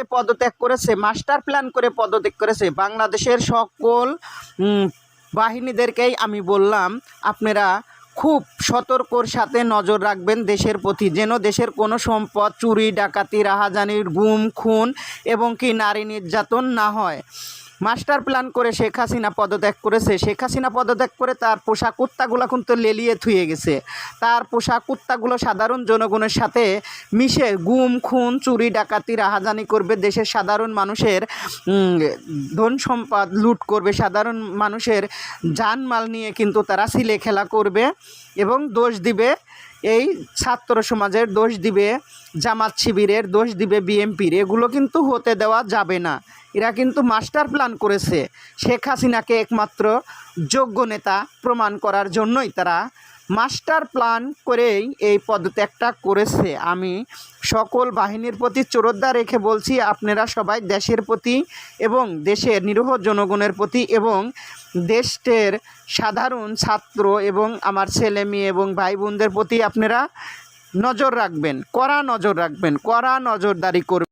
যে পদত্যাগ করেছে মাস্টার প্ল্যান করে পদত্যাগ করেছে। বাংলাদেশের সকল বাহিনীদেরকেই আমি বললাম, আপনারা খুব সতর্কর সাথে নজর রাখবেন দেশের প্রতি, যেন দেশের কোনো সম্পদ, চুরি, ডাকাতি, রাহাজানির গুম, খুন এবং কি নারী নির্যাতন না হয়। মাস্টার প্ল্যান করে শেখ হাসিনা পদত্যাগ করেছে। শেখ হাসিনা পদত্যাগ করে তার পোশাক কুত্তাগুলো কিন্তু লেলিয়ে থুয়ে গেছে। তার পোশাক কুত্তাগুলো সাধারণ জনগণের সাথে মিশে গুম, খুন, চুরি, ডাকাতি, রাহাজানি করবে। দেশের সাধারণ মানুষের ধন সম্পদ লুট করবে। সাধারণ মানুষের জানমাল নিয়ে কিন্তু তারা সিলে খেলা করবে এবং দোষ দিবে। এই ছাত্র সমাজের দোষ দিবে, জামাত শিবিরের দোষ দিবে, বিএমপির। এগুলো কিন্তু হতে দেওয়া যাবে না। এরা কিন্তু মাস্টার প্ল্যান করেছে। শেখ হাসিনাকে একমাত্র যোগ্য নেতা প্রমাণ করার জন্যই তারা মাস্টার প্ল্যান করেই এই পদত্যাগটা করেছে। আমি সকল বাহিনীর প্রতি চোরদ্দা রেখে বলছি, আপনারা সবাই দেশের প্রতি এবং দেশের নিরীহ জনগণের প্রতি এবং দেশের সাধারণ ছাত্র এবং আমার ছেলে মেয়ে এবং ভাই বোনদের প্রতি আপনারা নজর রাখবেন, কড়া নজর রাখবেন, কড়া নজরদারি করবেন।